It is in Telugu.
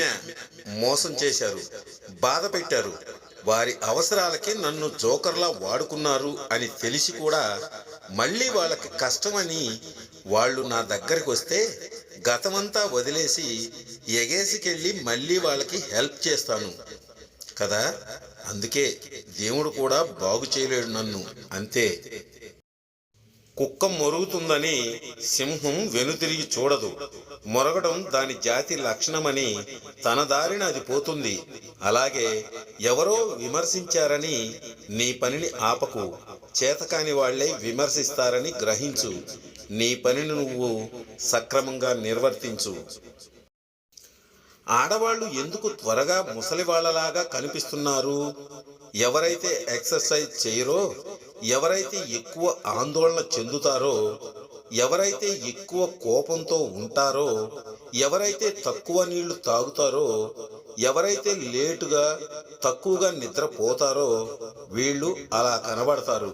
నమ్మా మోసం చేశారు బాధ పెట్టారు. వారి అవసరాలకి నన్ను జోకర్లా వాడుకున్నారు అని తెలిసి కూడా మళ్ళీ వాళ్ళకి కష్టమని వాళ్ళు నా దగ్గరికి వస్తే గతమంతా వదిలేసి ఎగేసికెళ్ళి మళ్ళీ వాళ్ళకి హెల్ప్ చేస్తాను. కదా? అందుకే దేవుడు కూడా బాగు చేయలేడు నన్ను. అంతే. కుక్క మొరుగుతుందని సింహం వెనుతిరిగి చూడదు. మొరగడం దాని జాతి లక్షణమని తన దారిన అది పోతుంది. అలాగే ఎవరో విమర్శించారని నీ పనిని ఆపకు. చేతకాని వాళ్ళే విమర్శిస్తారని గ్రహించు. నీ పనిని నువ్వు సక్రమంగా నిర్వర్తించు. ఆడవాళ్ళు ఎందుకు త్వరగా ముసలివాళ్ళలాగా కనిపిస్తున్నారు? ఎవరైతే ఎక్సర్సైజ్ చేయరో ఎవరైతే ఎక్కువ ఆందోళన చెందుతారో ఎవరైతే ఎక్కువ కోపంతో ఉంటారో ఎవరైతే తక్కువ నీళ్ళు తాగుతారో ఎవరైతే లేటుగా తక్కువగా నిద్రపోతారో వీళ్ళు అలా కనబడతారు.